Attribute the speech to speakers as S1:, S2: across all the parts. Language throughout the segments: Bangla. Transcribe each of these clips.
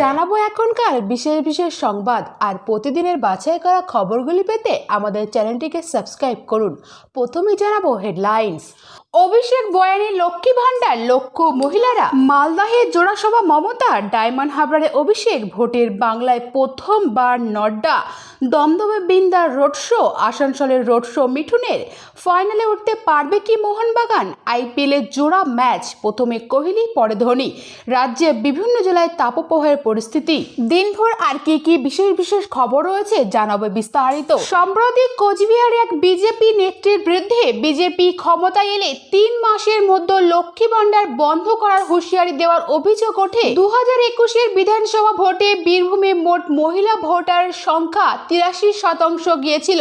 S1: জানাব এখনকার বিশেষ বিশেষ সংবাদ আর প্রতিদিনের বাছাই করা খবরগুলি পেতে আমাদের চ্যানেলটিকে সাবস্ক্রাইব করুন। প্রথমে জানাব হেডলাইন্স। অভিষেক বয়ানি লক্ষ্মী ভাণ্ডার লক্ষ্য মহিলারা। মালদাহে জোড়াসভা মমতা, ডায়মন্ড হাবড়ারে অভিষেক, ভোটের বাংলায় প্রথমবার নড্ডা। দমদমে বিন্দার রোড শো, আসানসোলের রোড শো মিঠুনের। ফাইনালে উঠতে পারবে কি মোহনবাগান? আইপিএলের জোড়া ম্যাচ, প্রথমে কোহলি, পরে ধোনি। রাজ্যে বিভিন্ন জেলায় তাপপ্রবাহের পরিস্থিতি। দিনভর আর কি কি বিশেষ বিশেষ খবর রয়েছে জানাবে বিস্তারিত। সম্প্রতি কোচবিহারে এক বিজেপি নেত্রীর বিরুদ্ধে বিজেপি ক্ষমতায় এলে তিন মাসের মধ্যে লক্ষ্মী ভাণ্ডার বন্ধ করার হুঁশিয়ারি দেওয়ার অভিযোগ ওঠে। দু হাজার একুশের বিধানসভা ভোটে বীরভূমে মোট মহিলা ভোটার সংখ্যা তিরাশি শতাংশ গিয়েছিল।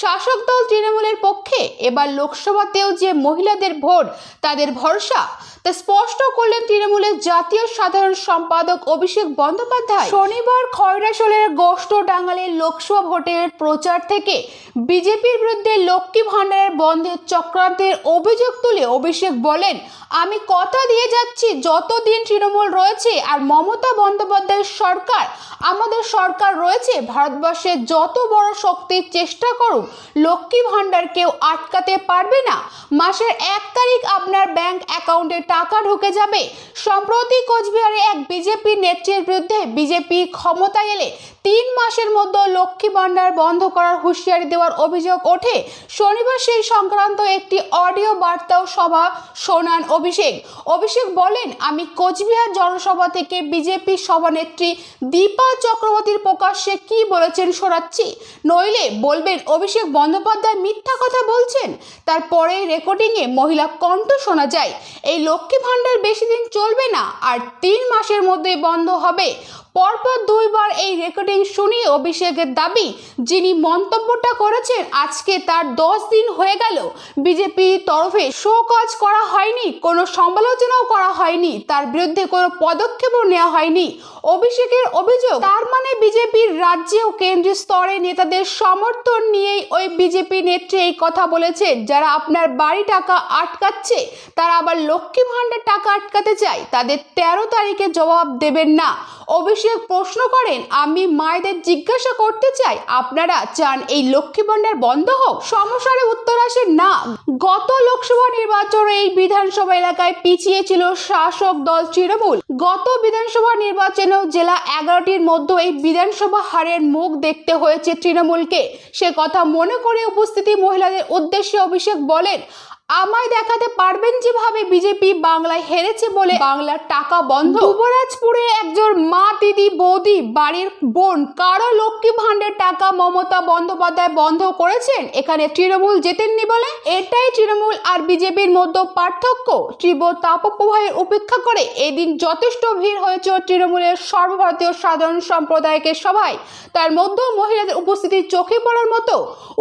S1: শাসক দল তৃণমূলের পক্ষে এবার লোকসভাতেও যে মহিলাদের ভোট, তাদের ভরসা, তা স্পষ্ট করলেন তৃণমূলের জাতীয় সাধারণ সম্পাদক অভিষেক বন্দ্যোপাধ্যায় শনিবার খয়রাসোলের গোষ্ঠ ডাঙ্গালের লোকসভা ভোটের প্রচার থেকে বিজেপির বিরুদ্ধে লক্ষ্মী ভাণ্ডারের বন্ধের চক্রান্তের অভিযোগ তুলে অভিষেক বলেন, আমি কথা দিয়ে যাচ্ছি, যতদিন তৃণমূল রয়েছে আর মমতা বন্দ্যোপাধ্যায়ের সরকার, আমাদের সরকার রয়েছে ভারতবর্ষের যত বড় শক্তির চেষ্টা করুক, লক্ষ্মী ভাণ্ডার কেউ আটকাতে পারবে না। মাসের এক তারিখ আপনার ব্যাংক অ্যাকাউন্টে টাকা ঢুকে যাবে। সম্প্রতি কোচবিহারে এক বিজেপি নেত্রীর বিরুদ্ধে বিজেপি ক্ষমতায় এলে তিন মাসের মধ্যে লক্ষ্মী ভাণ্ডার বন্ধ করার হুঁশিয়ারি দেওয়ার অভিযোগ ওঠে। শনিবার সেই সংক্রান্ত একটি অডিও বার্তাও সভা শোনান অভিষেক। অভিষেক বলেন, আমি কোচবিহার জনসভা থেকে বিজেপি সভানেত্রী দীপা চক্রবর্তীর প্রকাশ্যে কি বলেছেন শোনাচ্ছি। নইলে বলবেন, অভিষেক বন্দ্যোপাধ্যায় মিথ্যা কথা বলছেন। তারপরে রেকর্ডিংয়ে মহিলা কণ্ঠ শোনা যায়। এই লক্ষ্মী ভাণ্ডার বেশি দিন চলবে না। আর তিন মাসের মধ্যে বন্ধ হবে। পরপর দুইবার এই রেকর্ডিং শুনি অভিষেকের দাবি, যিনি মন্তব্যটা করেছেন, আজকে তার দশ দিন হয়ে গেল। বিজেপি তরফে শোকজ করা হয়নি, কোনো সমালোচনাও করা হয়নি, তার বিরুদ্ধে কোনো পদক্ষেপও নেওয়া হয়নি। অভিষেকের অভিযোগ, তার মানে বিজেপির রাজ্যে ও কেন্দ্রীয় স্তরে নেতাদের সমর্থন নিয়েই ওই বিজেপি নেত্রী এই কথা বলেছে যারা আপনার বাড়ি টাকা আটকাচ্ছে, তারা আবার লক্ষ্মী ভাণ্ডার টাকা আটকাতে চায়, তাদের তেরো তারিখে জবাব দেবেন না। অভিষেক প্রশ্ন করেন, আমি মায়েদের জিজ্ঞাসা করতে চাই, আপনারা চান এই লক্ষ্মী ভাণ্ডার বন্ধ হোক? সমস্যার উত্তর আসে না। গত লোকসভা নির্বাচনে এই বিধানসভা এলাকায় পিছিয়ে ছিল শাসক দল তৃণমূল। গত বিধানসভা নির্বাচনেও জেলা এগারোটির মধ্যে এই বিধানসভা হারের মুখ দেখতে হয়েছে তৃণমূলকে। সে কথা মনে করে উপস্থিতি মহিলাদের উদ্দেশ্যে অভিষেক বলেন আমায় দেখাতে পারবেন যেভাবে বিজেপি বাংলায় হেরেছে বলে বাংলার টাকা বন্ধ? যুবরাজপুরে একজন মা, দিদি, বৌদি, বাড়ির বোন, কারও লক্ষ্মী ভাণ্ডের টাকা মমতা বন্দ্যোপাধ্যায় বন্ধ করেছেন? এখানে তৃণমূল জেতেননি বলে? এটাই তৃণমূল আর বিজেপির মধ্যে পার্থক্য। তীব্র তাপপ্রবাহের উপেক্ষা করে এদিন যথেষ্ট ভিড় হয়েছে তৃণমূলের সর্বভারতীয় সাধারণ সম্প্রদায়কে সভায়। তার মধ্যেও মহিলাদের উপস্থিতি চোখে পড়ার মতো।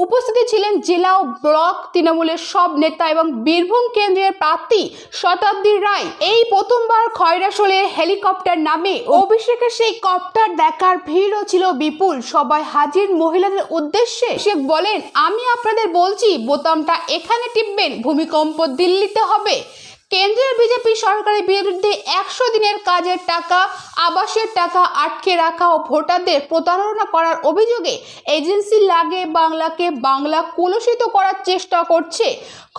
S1: উপস্থিতি ছিলেন জেলা ও ব্লক তৃণমূলের সব নেতা এবং বীরভূম কেন্দ্রের প্রার্থী শতাব্দী রায়। এই প্রথমবার খয়রাসোলের হেলিকপ্টার নামে অভিষেকের সেই কপ্টার দেখার ভিড়ও ছিল বিপুল। সবাই হাজির মহিলাদের উদ্দেশ্যে সে বলেন, আমি আপনাদের বলছি, বোতামটা এখানে টিপবেন, ভূমিকম্প দিল্লিতে হবে। কেন্দ্রের বিজেপি সরকারের বিরুদ্ধে একশো দিনের কাজের টাকা আবাসের টাকা আটকে রাখা ও ভোটারদের প্রতারণা করার অভিযোগে এজেন্সি লাগে বাংলাকে বাংলা কলুষিত করার চেষ্টা করছে।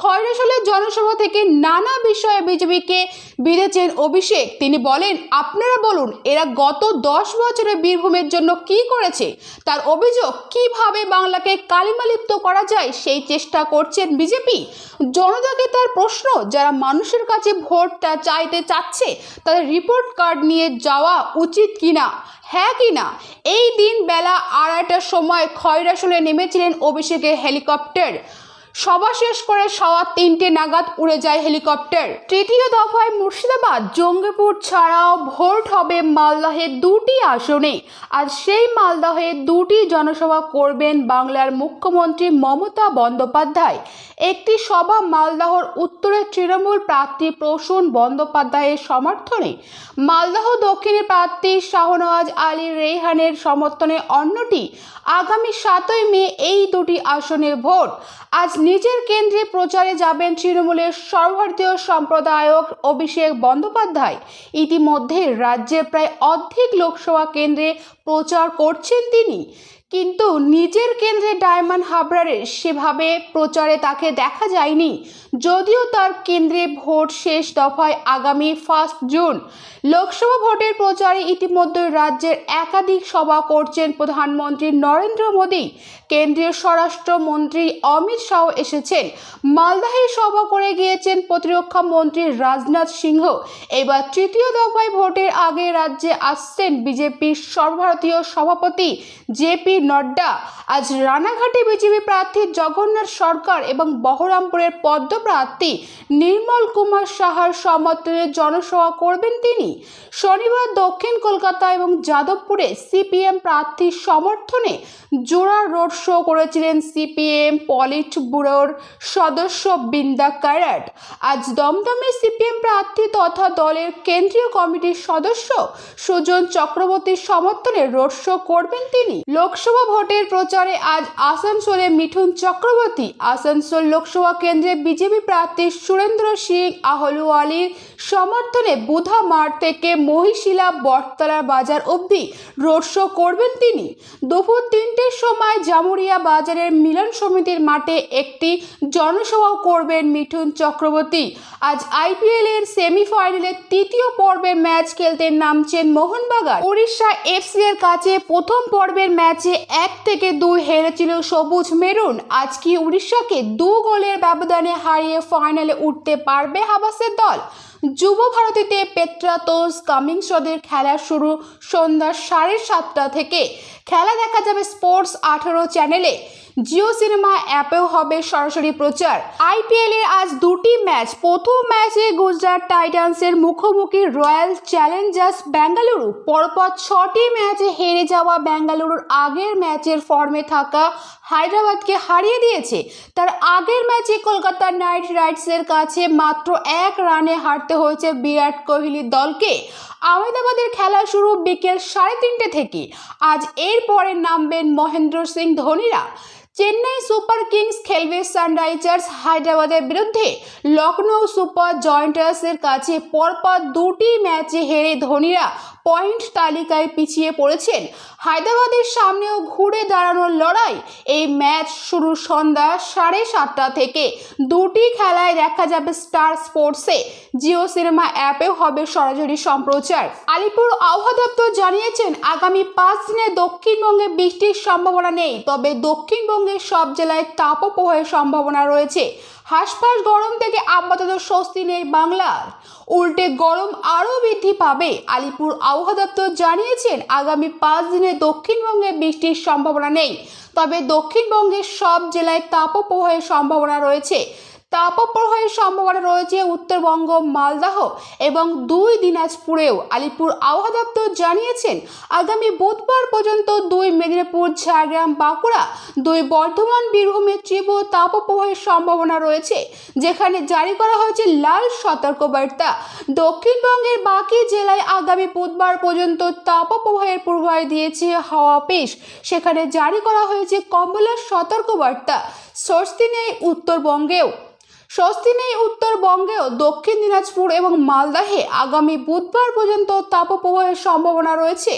S1: খয়রাসলের জনসভা থেকে নানা বিষয়ে বিজেপিকে বিঁধেছেন অভিষেক। তিনি বলেন, আপনারা বলুন, এরা গত দশ বছরে বীরভূমের জন্য কি করেছে? তার অভিযোগ, কীভাবে বাংলাকে কালিমালিপ্ত করা যায় সেই চেষ্টা করছেন বিজেপি? জনতাকে তার প্রশ্ন, যারা মানুষের কাছে ভোটটা চাইতে চাচ্ছে, তাদের রিপোর্ট কার্ড নিয়ে যাওয়া উচিত কিনা? হ্যাঁ কি না এই দিন বেলা আড়াইটার সময় খয়রাসলে নেমেছিলেন অভিষেকের হেলিকপ্টার। সভা শেষ করে সওয়া তিনটে নাগাদ উড়ে যায় হেলিকপ্টার। তৃতীয় দফায় মুর্শিদাবাদ, জঙ্গিপুর ছাড়াও ভোট হবে মালদহের দুটি আসনে। আর সেই মালদহে দুটি জনসভা করবেন বাংলার মুখ্যমন্ত্রী মমতা বন্দ্যোপাধ্যায়। একটি সভা মালদহর উত্তরে তৃণমূল প্রার্থী প্রসূন বন্দ্যোপাধ্যায়ের সমর্থনে। মালদহ দক্ষিণের প্রার্থী শাহনওয়াজ আলী রেহানের সমর্থনে অন্যটি। আগামী সাতই মে এই দুটি আসনের ভোট। আজ নিজের কেন্দ্রে প্রচারে যাবেন তৃণমূলের সর্বভারতীয় সম্প্রদায়ক অভিষেক বন্দ্যোপাধ্যায়। ইতিমধ্যে রাজ্যের প্রায় অর্ধেক লোকসভা কেন্দ্রে প্রচার করছেন তিনি। কিন্তু নিজের কেন্দ্রে ডায়মন্ড হাবড়ারে সেভাবে প্রচারে তাকে দেখা যায়নি। যদিও তার কেন্দ্রে ভোট শেষ দফায় আগামী ফার্স্ট জুন লোকসভা ভোটের প্রচারে ইতিমধ্যে রাজ্যের একাধিক সভা করছেন প্রধানমন্ত্রী নরেন্দ্র মোদী। কেন্দ্রীয় স্বরাষ্ট্রমন্ত্রী অমিত শাহ এসেছেন। মালদাহে সভা করে গিয়েছেন প্রতিরক্ষা মন্ত্রী রাজনাথ সিংহ। এবার তৃতীয় দফায় ভোটের আগে রাজ্যে আসছেন বিজেপির সর্বভারতীয় সভাপতি জেপি নড্ডা আজ রানাঘাটে বিজেপি প্রার্থী জগন্নাথ সরকার এবং বহরমপুরের পদ্মপ্রার্থী নির্মল কুমার সাহার সমর্থনে জনসভা করবেন তিনি। শনিবার দক্ষিণ কলকাতা এবং যাদবপুরে সিপিএম প্রার্থীর সমর্থনে জোড়া রোড শো করেছিলেন সিপিএম পলিট ব্যুরোর সদস্য বৃন্দা কারাট আজ দমদমে সিপিএম প্রার্থী তথা দলের কেন্দ্রীয় কমিটির সদস্য সুজন চক্রবর্তীর সমর্থনে রোড শো করবেন তিনি। লোকসভা ভোটের প্রচারে আজ আসানসোলে মিঠুন চক্রবর্তী। আসানসোল লোকসভা কেন্দ্রে বিজেপি প্রার্থী সুরেন্দ্র সিং আহলুয়ালির সমর্থনে বুধা মাঠ থেকে মহিশিলা বটতলা বাজার অবধি রোড শো করবেন তিনি। দুপুর তিনটের সময় জামুরিয়া বাজারের মিলন সমিতির মাঠে একটি জনসভাও করবেন মিঠুন চক্রবর্তী। আজ আইপিএল এর সেমিফাইনালের তৃতীয় পর্বের ম্যাচ খেলতে নামছেন মোহনবাগান। উড়িষ্যা এফসি এর কাছে প্রথম পর্বের ম্যাচে এক থেকে দুই হেরেছিল সবুজ মেরুন। আজকে উড়িষ্যাকে দু গোলের ব্যবধানে হারিয়ে ফাইনালে উঠতে পারবে হাবাসের দল? যুব ভারতীতে পেট্রাতোস কামিংসদের খেলা শুরু সন্ধ্যা সাড়ে সাতটা থেকে। খেলা দেখা যাবে স্পোর্টস আঠারো চ্যানেলে। জিও সিনেমা অ্যাপেও হবে সরাসরি প্রচার। আইপিএল এর আজ দুটি ম্যাচ। প্রথম ম্যাচে গুজরাট টাইটান্সের মুখোমুখি রয়্যাল চ্যালেঞ্জার্স বেঙ্গালুরু পরপর ছটি ম্যাচে হেরে যাওয়া বেঙ্গালুরুর আগের ম্যাচের ফর্মে থাকা হায়দ্রাবাদকে হারিয়ে দিয়েছে। তার আগের ম্যাচে কলকাতা নাইট রাইডসের কাছে মাত্র এক রানে হারতে হয়েছে বিরাট কোহলির দলকে। আহমেদাবাদের খেলা শুরু বিকেল সাড়ে তিনটে থেকে। আজ এরপরে নামবেন মহেন্দ্র সিং ধোনিরা। চেন্নাই সুপার কিংস খেলবে সানরাইজার্স হায়দ্রাবাদের বিরুদ্ধে। লখনৌ সুপার জয়েন্টার্সের কাছে পরপর দুটি ম্যাচে হেরে ধোনিরা পয়েন্ট তালিকায় পিছিয়ে পড়েছেন। হায়দ্রাবাদের সামনেও ঘুরে দাঁড়ানোর লড়াই। এই ম্যাচ শুরু সন্ধ্যা সাড়ে সাতটা থেকে। দুটি খেলায় দেখা যাবে স্টার স্পোর্টসে। জিও সিনেমা অ্যাপেও হবে সরাসরি সম্প্রচার। আলিপুর আবহাওয়া দপ্তর জানিয়েছেন, আগামী পাঁচ দিনে দক্ষিণবঙ্গে বৃষ্টির সম্ভাবনা নেই। তবে দক্ষিণবঙ্গের সব জেলায় তাপপ্রবাহের সম্ভাবনা রয়েছে। হাসপাস গরম থেকে আপাতত স্বস্তি নেই বাংলার। উল্টে গরম আরও বৃদ্ধি পাবে। আলিপুর আবহাওয়া দপ্তর জানিয়েছেন, আগামী পাঁচ দিনে দক্ষিণবঙ্গে বৃষ্টির সম্ভাবনা নেই। তবে দক্ষিণবঙ্গের সব জেলায় তাপপ্রবাহের সম্ভাবনা রয়েছে। তাপপ্রবাহের সম্ভাবনা রয়েছে উত্তরবঙ্গ, মালদাহ এবং দুই দিনাজপুরেও। আলিপুর আবহাওয়া দপ্তর জানিয়েছেন, আগামী বুধবার পর্যন্ত দুই মেদিনীপুর, ঝাড়গ্রাম, বাঁকুড়া, দুই বর্ধমান বীরভূমের তীব্র তাপপ্রবাহের সম্ভাবনা রয়েছে, যেখানে জারি করা হয়েছে লাল সতর্কবার্তা। দক্ষিণবঙ্গের বাকি জেলায় আগামী বুধবার পর্যন্ত তাপপ্রবাহের পূর্বাভাস দিয়েছে হাওয়া অফিস। সেখানে জারি করা হয়েছে কমলা সতর্কবার্তা। স্বস্তি নেই উত্তরবঙ্গেও। স্বস্তি নেই উত্তরবঙ্গেও দক্ষিণ দিনাজপুর এবং মালদাহে আগামী বুধবার পর্যন্ত তাপপ্রবাহের সম্ভাবনা রয়েছে।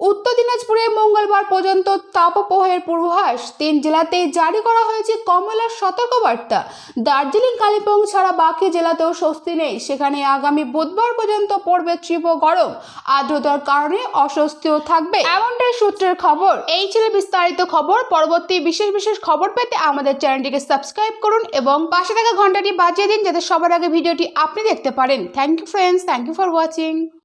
S1: উত্তর দিনাজপুরে মঙ্গলবার পর্যন্ত তাপপ্রবাহের পূর্বাভাস। তিন জেলাতেই জারি করা হয়েছে কমলার সতর্কবার্তা। দার্জিলিং, কালিম্পং ছাড়া বাকি জেলাতেও স্বস্তি নেই। সেখানে আগামী বুধবার পর্যন্ত পড়বে তীব্র গরম। আর্দ্রতার কারণে অস্বস্তিও থাকবে। এমনটাই সূত্রের খবর। এই ছিল বিস্তারিত খবর। পরবর্তী বিশেষ বিশেষ খবর পেতে আমাদের চ্যানেলটিকে সাবস্ক্রাইব করুন এবং পাশে থাকা ঘন্টাটি বাজিয়ে দিন যাতে সবার আগে ভিডিওটি আপনি দেখতে পারেন। Thank you friends thank you for watching